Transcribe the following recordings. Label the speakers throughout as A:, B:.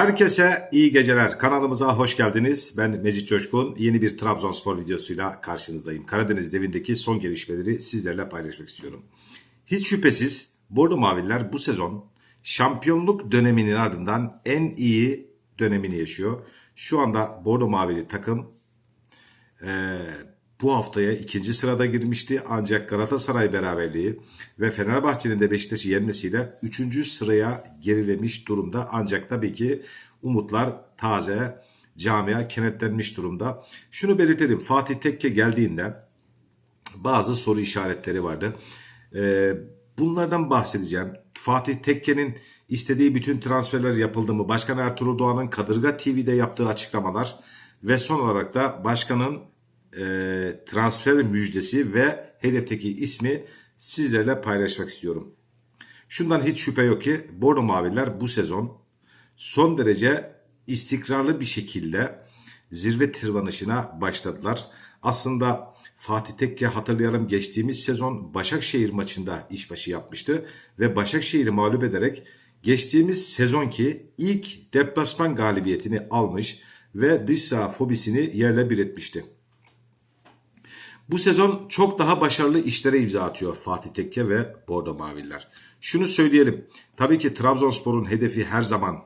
A: Herkese iyi geceler. Kanalımıza hoş geldiniz. Ben Mecit Coşkun. Yeni bir Trabzonspor videosuyla karşınızdayım. Karadeniz devindeki son gelişmeleri sizlerle paylaşmak istiyorum. Hiç şüphesiz Bordo Maviller bu sezon şampiyonluk döneminin ardından en iyi dönemini yaşıyor. Şu anda Bordo Mavili takım bu haftaya ikinci sırada girmişti. Ancak Galatasaray beraberliği ve Fenerbahçe'nin de Beşiktaş'ı yenmesiyle üçüncü sıraya gerilemiş durumda. Ancak tabii ki umutlar taze, camia kenetlenmiş durumda. Şunu belirtelim. Fatih Tekke geldiğinde bazı soru işaretleri vardı. Ee, bunlardan bahsedeceğim. Fatih Tekke'nin istediği bütün transferler yapıldı mı? Başkan Ertuğrul Doğan'ın Kadırga TV'de yaptığı açıklamalar ve son olarak da başkanın e, transfer müjdesi ve hedefteki ismi sizlerle paylaşmak istiyorum. Şundan hiç şüphe yok ki Bordo Maviler bu sezon son derece istikrarlı bir şekilde zirve tırmanışına başladılar. Aslında Fatih Tekke hatırlayalım geçtiğimiz sezon Başakşehir maçında işbaşı yapmıştı ve Başakşehir'i mağlup ederek geçtiğimiz sezonki ilk deplasman galibiyetini almış ve dış saha fobisini yerle bir etmişti. Bu sezon çok daha başarılı işlere imza atıyor Fatih Tekke ve Bordo Maviller. Şunu söyleyelim. Tabii ki Trabzonspor'un hedefi her zaman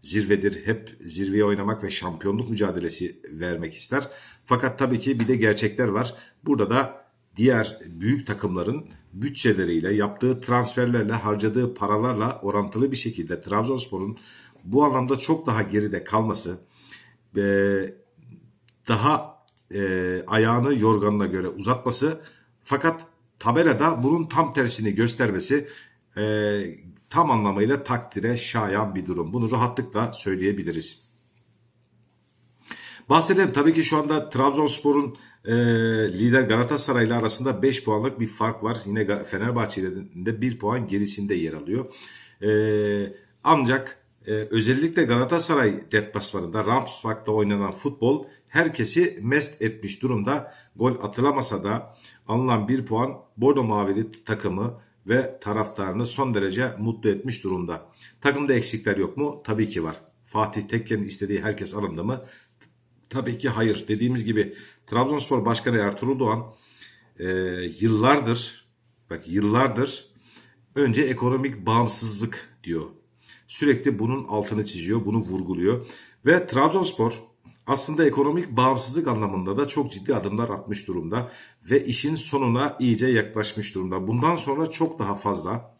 A: zirvedir. Hep zirveye oynamak ve şampiyonluk mücadelesi vermek ister. Fakat tabii ki bir de gerçekler var. Burada da diğer büyük takımların bütçeleriyle, yaptığı transferlerle, harcadığı paralarla orantılı bir şekilde Trabzonspor'un bu anlamda çok daha geride kalması, daha e, ayağını yorganına göre uzatması fakat tabelada bunun tam tersini göstermesi e, tam anlamıyla takdire şayan bir durum. Bunu rahatlıkla söyleyebiliriz. Bahsedelim tabii ki şu anda Trabzonspor'un e, lider Galatasaray ile arasında 5 puanlık bir fark var. Yine Fenerbahçe'nin de 1 puan gerisinde yer alıyor. E, ancak e, özellikle Galatasaray deplasmanında Rams Park'ta oynanan futbol herkesi mest etmiş durumda. Gol atılamasa da alınan bir puan Bordo Mavili takımı ve taraftarını son derece mutlu etmiş durumda. Takımda eksikler yok mu? Tabii ki var. Fatih Tekke'nin istediği herkes alındı mı? Tabii ki hayır. Dediğimiz gibi Trabzonspor Başkanı Ertuğrul Doğan e, yıllardır bak yıllardır önce ekonomik bağımsızlık diyor. Sürekli bunun altını çiziyor, bunu vurguluyor. Ve Trabzonspor aslında ekonomik bağımsızlık anlamında da çok ciddi adımlar atmış durumda ve işin sonuna iyice yaklaşmış durumda. Bundan sonra çok daha fazla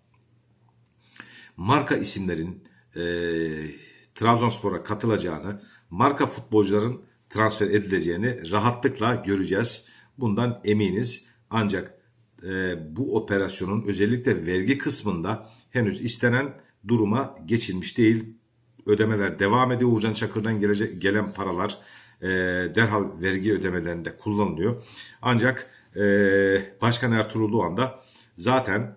A: marka isimlerin e, Trabzonspor'a katılacağını, marka futbolcuların transfer edileceğini rahatlıkla göreceğiz. Bundan eminiz. Ancak e, bu operasyonun özellikle vergi kısmında henüz istenen duruma geçilmiş değil ödemeler devam ediyor. Uğurcan Çakır'dan gelecek, gelen paralar e, derhal vergi ödemelerinde kullanılıyor. Ancak e, Başkan Ertuğrul Doğan da zaten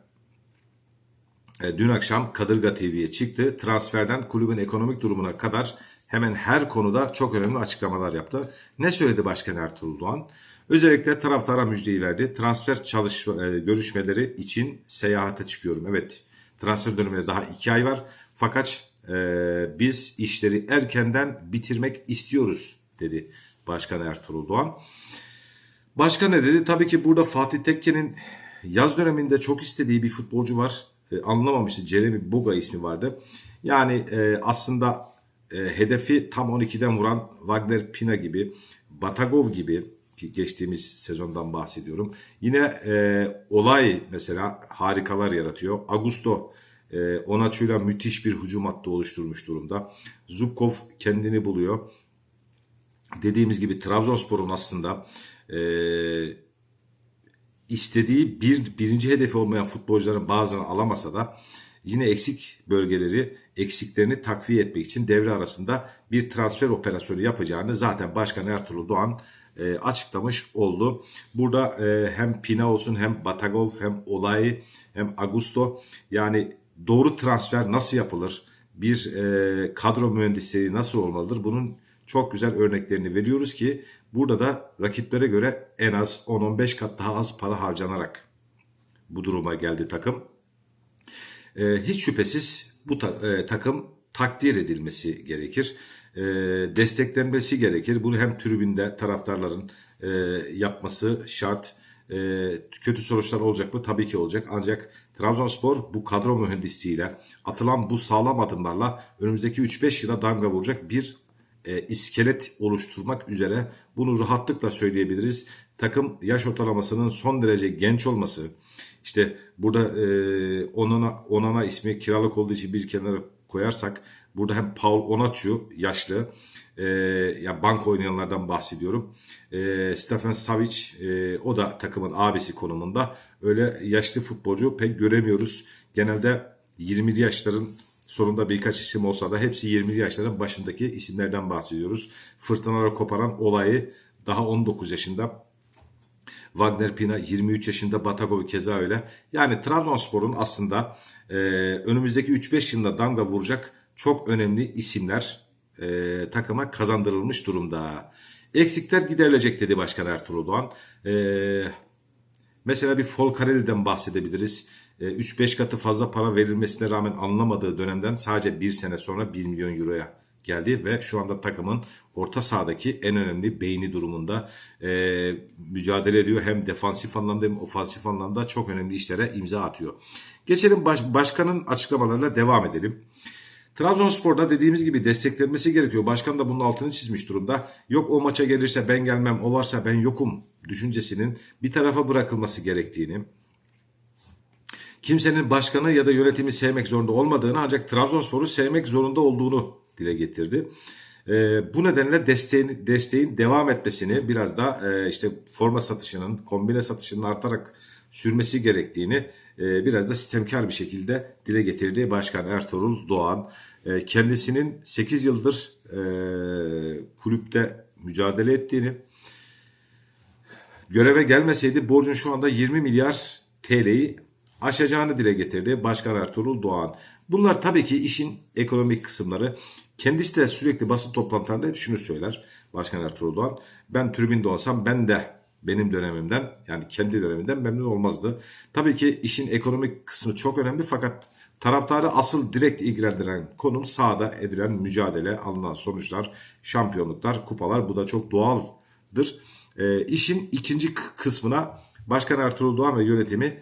A: e, dün akşam Kadırga TV'ye çıktı. Transferden kulübün ekonomik durumuna kadar hemen her konuda çok önemli açıklamalar yaptı. Ne söyledi Başkan Ertuğrul Doğan? Özellikle taraftara müjdeyi verdi. Transfer çalışma, e, görüşmeleri için seyahate çıkıyorum. Evet transfer dönemine daha iki ay var. Fakat e, biz işleri erkenden bitirmek istiyoruz dedi Başkan Ertuğrul Doğan. Başkan ne dedi? Tabii ki burada Fatih Tekke'nin yaz döneminde çok istediği bir futbolcu var. E, anlamamıştı. Jeremy Boga ismi vardı. Yani e, aslında e, hedefi tam 12'den vuran Wagner Pina gibi, Batagov gibi ki geçtiğimiz sezondan bahsediyorum. Yine e, olay mesela harikalar yaratıyor. Augusto e, Onaçu'yla müthiş bir hücum hattı oluşturmuş durumda. Zubkov kendini buluyor. Dediğimiz gibi Trabzonspor'un aslında e, istediği bir birinci hedefi olmayan futbolcuların bazılarını alamasa da yine eksik bölgeleri eksiklerini takviye etmek için devre arasında bir transfer operasyonu yapacağını zaten Başkan Ertuğrul Doğan e, açıklamış oldu. Burada e, hem Pina olsun hem Batagov hem Olay hem Augusto yani doğru transfer nasıl yapılır? Bir e, kadro mühendisliği nasıl olmalıdır? Bunun çok güzel örneklerini veriyoruz ki burada da rakiplere göre en az 10-15 kat daha az para harcanarak bu duruma geldi takım. E, hiç şüphesiz bu ta, e, takım takdir edilmesi gerekir. E, desteklenmesi gerekir. Bunu hem tribünde taraftarların e, yapması şart. E, kötü sonuçlar olacak mı? Tabii ki olacak. Ancak Trabzonspor bu kadro mühendisliğiyle atılan bu sağlam adımlarla önümüzdeki 3-5 yıla damga vuracak bir e, iskelet oluşturmak üzere bunu rahatlıkla söyleyebiliriz. Takım yaş ortalamasının son derece genç olması, işte burada e, Onana, Onana ismi kiralık olduğu için bir kenara koyarsak burada hem Paul Onaçu yaşlı e, ya bank oynayanlardan bahsediyorum. E, Stefan Savic e, o da takımın abisi konumunda. Öyle yaşlı futbolcu pek göremiyoruz. Genelde 20'li yaşların sonunda birkaç isim olsa da hepsi 20'li yaşların başındaki isimlerden bahsediyoruz. Fırtınalar koparan olayı daha 19 yaşında Wagner Pina 23 yaşında Batagov keza öyle. Yani Trabzonspor'un aslında e, önümüzdeki 3-5 yılda damga vuracak çok önemli isimler e, takıma kazandırılmış durumda. Eksikler giderilecek dedi Başkan Ertuğrul Doğan. E, mesela bir Folcarelli'den bahsedebiliriz. E, 3-5 katı fazla para verilmesine rağmen anlamadığı dönemden sadece bir sene sonra 1 milyon euroya geldi ve şu anda takımın orta sahadaki en önemli beyni durumunda e, mücadele ediyor. Hem defansif anlamda hem ofansif anlamda çok önemli işlere imza atıyor. Geçelim baş, başkanın açıklamalarına devam edelim. Trabzonspor'da dediğimiz gibi desteklenmesi gerekiyor. Başkan da bunun altını çizmiş durumda. Yok o maça gelirse ben gelmem, o varsa ben yokum düşüncesinin bir tarafa bırakılması gerektiğini, kimsenin başkanı ya da yönetimi sevmek zorunda olmadığını ancak Trabzonspor'u sevmek zorunda olduğunu dile getirdi. E, bu nedenle desteğin, desteğin devam etmesini biraz da e, işte forma satışının, kombine satışının artarak sürmesi gerektiğini e, biraz da sistemkar bir şekilde dile getirdi Başkan Ertuğrul Doğan. E, kendisinin 8 yıldır e, kulüpte mücadele ettiğini, göreve gelmeseydi borcun şu anda 20 milyar TL'yi aşacağını dile getirdi Başkan Ertuğrul Doğan. Bunlar tabii ki işin ekonomik kısımları. Kendisi de sürekli basın toplantılarında hep şunu söyler Başkan Ertuğrul Doğan. Ben tribünde olsam ben de benim dönemimden yani kendi dönemimden memnun olmazdı. Tabii ki işin ekonomik kısmı çok önemli fakat taraftarı asıl direkt ilgilendiren konum sahada edilen mücadele, alınan sonuçlar, şampiyonluklar, kupalar bu da çok doğaldır. E, işin ikinci kısmına Başkan Ertuğrul Doğan ve yönetimi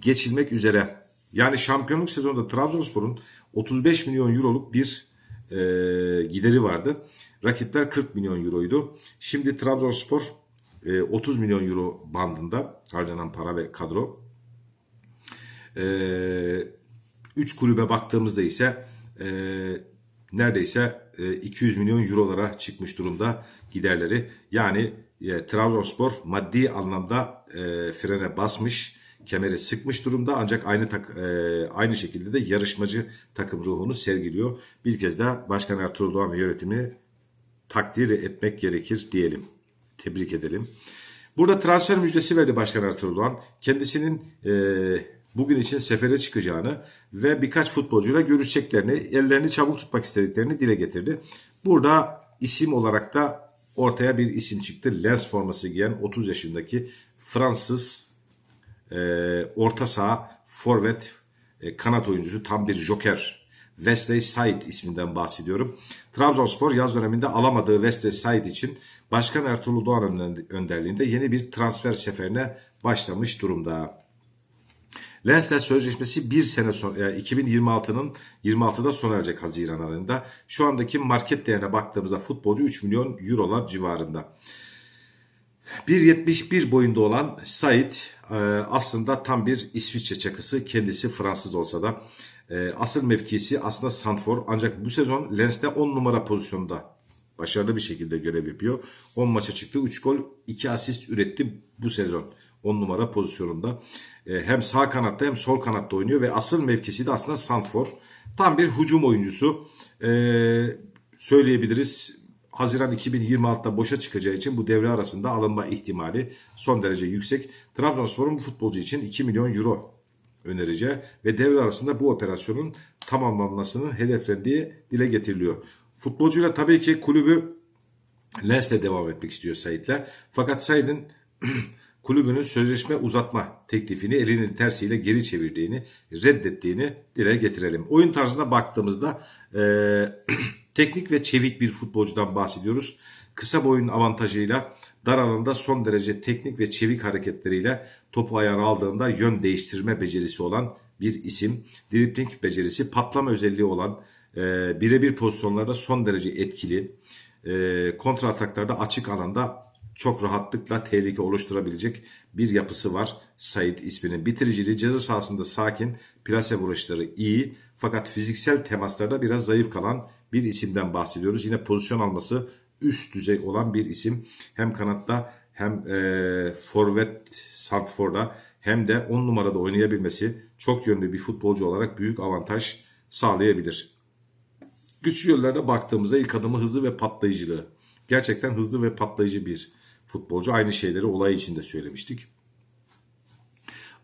A: geçilmek üzere. Yani şampiyonluk sezonunda Trabzonspor'un 35 milyon euroluk bir e, gideri vardı. Rakipler 40 milyon euroydu. Şimdi Trabzonspor e, 30 milyon euro bandında harcanan para ve kadro. E, 3 kulübe baktığımızda ise e, neredeyse e, 200 milyon eurolara çıkmış durumda giderleri. Yani e, Trabzonspor maddi anlamda e, frene basmış kemeri sıkmış durumda ancak aynı tak, e, aynı şekilde de yarışmacı takım ruhunu sergiliyor. Bir kez daha Başkan Ertuğrul Doğan ve yönetimi takdir etmek gerekir diyelim. Tebrik edelim. Burada transfer müjdesi verdi Başkan Ertuğrul Doğan. Kendisinin e, bugün için sefere çıkacağını ve birkaç futbolcuyla görüşeceklerini, ellerini çabuk tutmak istediklerini dile getirdi. Burada isim olarak da ortaya bir isim çıktı. Lens forması giyen 30 yaşındaki Fransız e, orta saha, forvet, e, kanat oyuncusu tam bir joker. Wesley Said isminden bahsediyorum. Trabzonspor yaz döneminde alamadığı Wesley Said için Başkan Ertuğrul Doğan önderliğinde yeni bir transfer seferine başlamış durumda. Lens'le sözleşmesi bir sene sonra yani 2026'nın 26'da sona erecek Haziran ayında. Şu andaki market değerine baktığımızda futbolcu 3 milyon eurolar civarında. 1.71 boyunda olan Said e, aslında tam bir İsviçre çakısı. Kendisi Fransız olsa da e, asıl mevkisi aslında Santfor. Ancak bu sezon Lens'te 10 numara pozisyonda başarılı bir şekilde görev yapıyor. 10 maça çıktı. 3 gol 2 asist üretti bu sezon. 10 numara pozisyonunda. E, hem sağ kanatta hem sol kanatta oynuyor ve asıl mevkisi de aslında Santfor. Tam bir hücum oyuncusu. Söyleyebiliriz Haziran 2026'da boşa çıkacağı için bu devre arasında alınma ihtimali son derece yüksek. Trabzonspor'un bu futbolcu için 2 milyon euro önereceği ve devre arasında bu operasyonun tamamlanmasının hedeflendiği dile getiriliyor. Futbolcuyla tabii ki kulübü Lens'le devam etmek istiyor Said'le. Fakat Said'in kulübünün sözleşme uzatma teklifini elinin tersiyle geri çevirdiğini, reddettiğini dile getirelim. Oyun tarzına baktığımızda e, teknik ve çevik bir futbolcudan bahsediyoruz. Kısa boyun avantajıyla dar alanda son derece teknik ve çevik hareketleriyle topu ayağına aldığında yön değiştirme becerisi olan bir isim. Dribling becerisi, patlama özelliği olan e, birebir pozisyonlarda son derece etkili. E, kontra ataklarda açık alanda çok rahatlıkla tehlike oluşturabilecek bir yapısı var. Said isminin bitiriciliği ceza sahasında sakin, plase vuruşları iyi fakat fiziksel temaslarda biraz zayıf kalan bir isimden bahsediyoruz. Yine pozisyon alması üst düzey olan bir isim. Hem kanatta hem e, forvet Santfor'da hem de 10 numarada oynayabilmesi çok yönlü bir futbolcu olarak büyük avantaj sağlayabilir. Güçlü yönlerine baktığımızda ilk adımı hızlı ve patlayıcılığı. Gerçekten hızlı ve patlayıcı bir futbolcu. Aynı şeyleri olay içinde söylemiştik.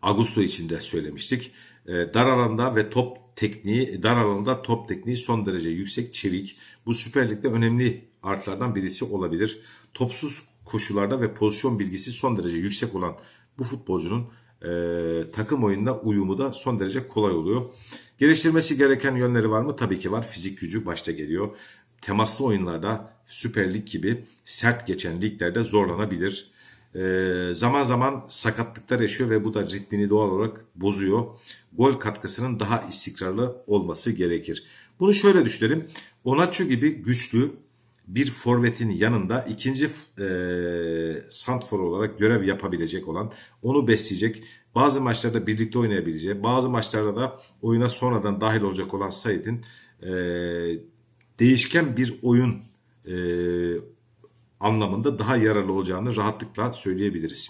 A: Augusto için de söylemiştik. E, dar alanda ve top tekniği, dar alanda top tekniği son derece yüksek, çevik. Bu Süper Lig'de önemli artılardan birisi olabilir. Topsuz koşularda ve pozisyon bilgisi son derece yüksek olan bu futbolcunun e, takım oyununa uyumu da son derece kolay oluyor. Geliştirmesi gereken yönleri var mı? Tabii ki var. Fizik gücü başta geliyor. Temaslı oyunlarda Süper Lig gibi sert geçen liglerde zorlanabilir. Ee, zaman zaman sakatlıklar yaşıyor ve bu da ritmini doğal olarak bozuyor. Gol katkısının daha istikrarlı olması gerekir. Bunu şöyle düşünelim. Onaçu gibi güçlü bir forvetin yanında ikinci e, santfor olarak görev yapabilecek olan, onu besleyecek, bazı maçlarda birlikte oynayabileceği, bazı maçlarda da oyuna sonradan dahil olacak olan Said'in e, değişken bir oyun e, anlamında daha yararlı olacağını rahatlıkla söyleyebiliriz.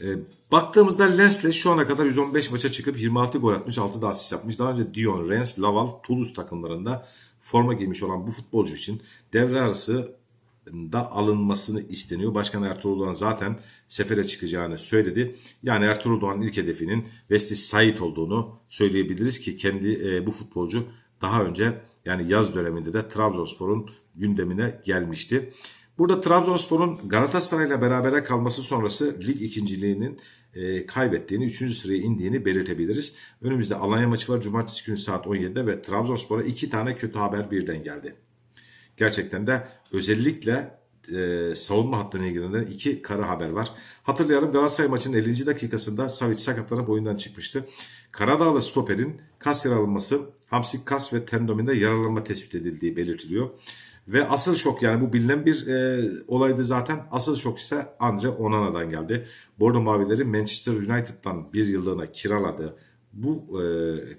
A: E, baktığımızda Lens'le şu ana kadar 115 maça çıkıp 26 gol atmış, 6 da asist yapmış. Daha önce Dion, Rennes, Laval, Toulouse takımlarında forma giymiş olan bu futbolcu için devre arası da alınmasını isteniyor. Başkan Ertuğrul Doğan zaten sefere çıkacağını söyledi. Yani Ertuğrul Doğan'ın ilk hedefinin Vesti Said olduğunu söyleyebiliriz ki kendi e, bu futbolcu daha önce yani yaz döneminde de Trabzonspor'un gündemine gelmişti. Burada Trabzonspor'un Galatasaray'la berabere kalması sonrası lig ikinciliğinin e, kaybettiğini, 3. sıraya indiğini belirtebiliriz. Önümüzde Alanya maçı var Cumartesi günü saat 17'de ve Trabzonspor'a iki tane kötü haber birden geldi. Gerçekten de özellikle e, savunma hattına ilgilenen iki kara haber var. Hatırlayalım Galatasaray maçının 50. dakikasında Savic sakatlanıp oyundan çıkmıştı. Karadağlı stoperin kas yaralanması, hamsik kas ve tendominde yaralanma tespit edildiği belirtiliyor. Ve asıl şok yani bu bilinen bir e, olaydı zaten. Asıl şok ise Andre Onana'dan geldi. Bordo Mavileri Manchester United'dan bir yıllığına kiraladı. Bu e,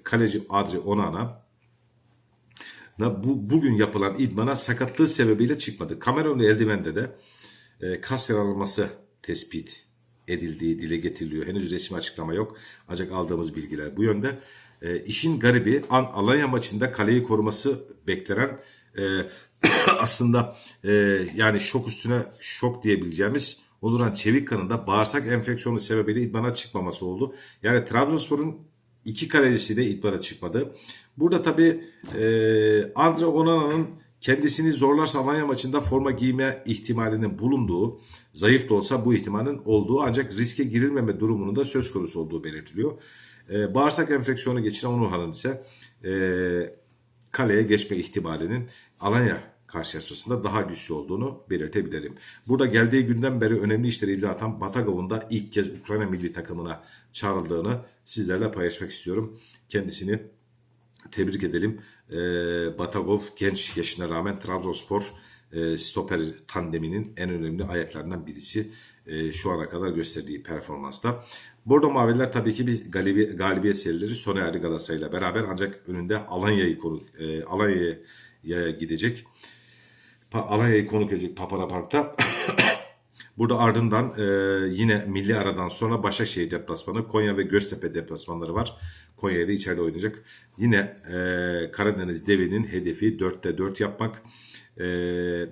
A: kaleci Adri Onana bu, bugün yapılan idmana sakatlığı sebebiyle çıkmadı. Kamerunlu eldivende de e, kas yaralanması tespit edildiği dile getiriliyor. Henüz resmi açıklama yok. Ancak aldığımız bilgiler bu yönde. E, işin garibi An Alanya maçında kaleyi koruması beklenen e, aslında e, yani şok üstüne şok diyebileceğimiz Onuran Çevikkan'ın da bağırsak enfeksiyonu sebebiyle idmana çıkmaması oldu. Yani Trabzonspor'un iki kalecisi de idmana çıkmadı. Burada tabi e, Andre Onana'nın kendisini zorlarsa Alanya maçında forma giyme ihtimalinin bulunduğu, zayıf da olsa bu ihtimalin olduğu ancak riske girilmeme durumunun da söz konusu olduğu belirtiliyor. E, bağırsak enfeksiyonu geçiren Onurhan'ın ise e, kaleye geçme ihtimalinin Alanya karşılaşmasında daha güçlü olduğunu belirtebilirim. Burada geldiği günden beri önemli işleri imza atan Batagov'un da ilk kez Ukrayna milli takımına çağrıldığını sizlerle paylaşmak istiyorum. Kendisini tebrik edelim. E, Batagov genç yaşına rağmen Trabzonspor e, stoper tandeminin en önemli ayaklarından birisi e, şu ana kadar gösterdiği performansta. Bordo Maviler tabii ki bir galibi, galibiyet serileri sona erdi Galatasaray ile beraber ancak önünde Alanya'yı konuk e, Alanya'ya gidecek. Pa, Alanya'yı konuk edecek Papara Park'ta. Burada ardından e, yine milli aradan sonra Başakşehir deplasmanı, Konya ve Göztepe deplasmanları var. Konya'da içeride oynayacak. Yine e, Karadeniz devinin hedefi 4'te 4 yapmak. E,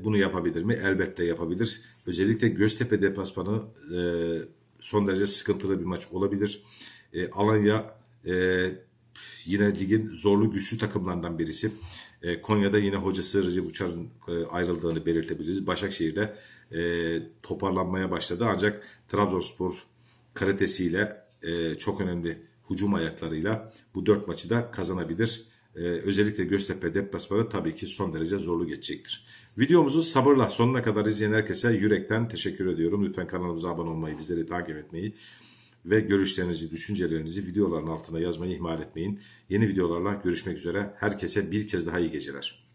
A: bunu yapabilir mi? Elbette yapabilir. Özellikle Göztepe deplasmanı e, son derece sıkıntılı bir maç olabilir. E, Alanya e, yine ligin zorlu güçlü takımlarından birisi. E, Konya'da yine hocası Recep Uçar'ın e, ayrıldığını belirtebiliriz. Başakşehir'de e, toparlanmaya başladı ancak Trabzonspor kalitesiyle e, çok önemli hücum ayaklarıyla bu dört maçı da kazanabilir. E, özellikle Göztepe deplasmanı tabii ki son derece zorlu geçecektir. Videomuzu sabırla sonuna kadar izleyen herkese yürekten teşekkür ediyorum. Lütfen kanalımıza abone olmayı, bizleri takip etmeyi ve görüşlerinizi, düşüncelerinizi videoların altına yazmayı ihmal etmeyin. Yeni videolarla görüşmek üzere. Herkese bir kez daha iyi geceler.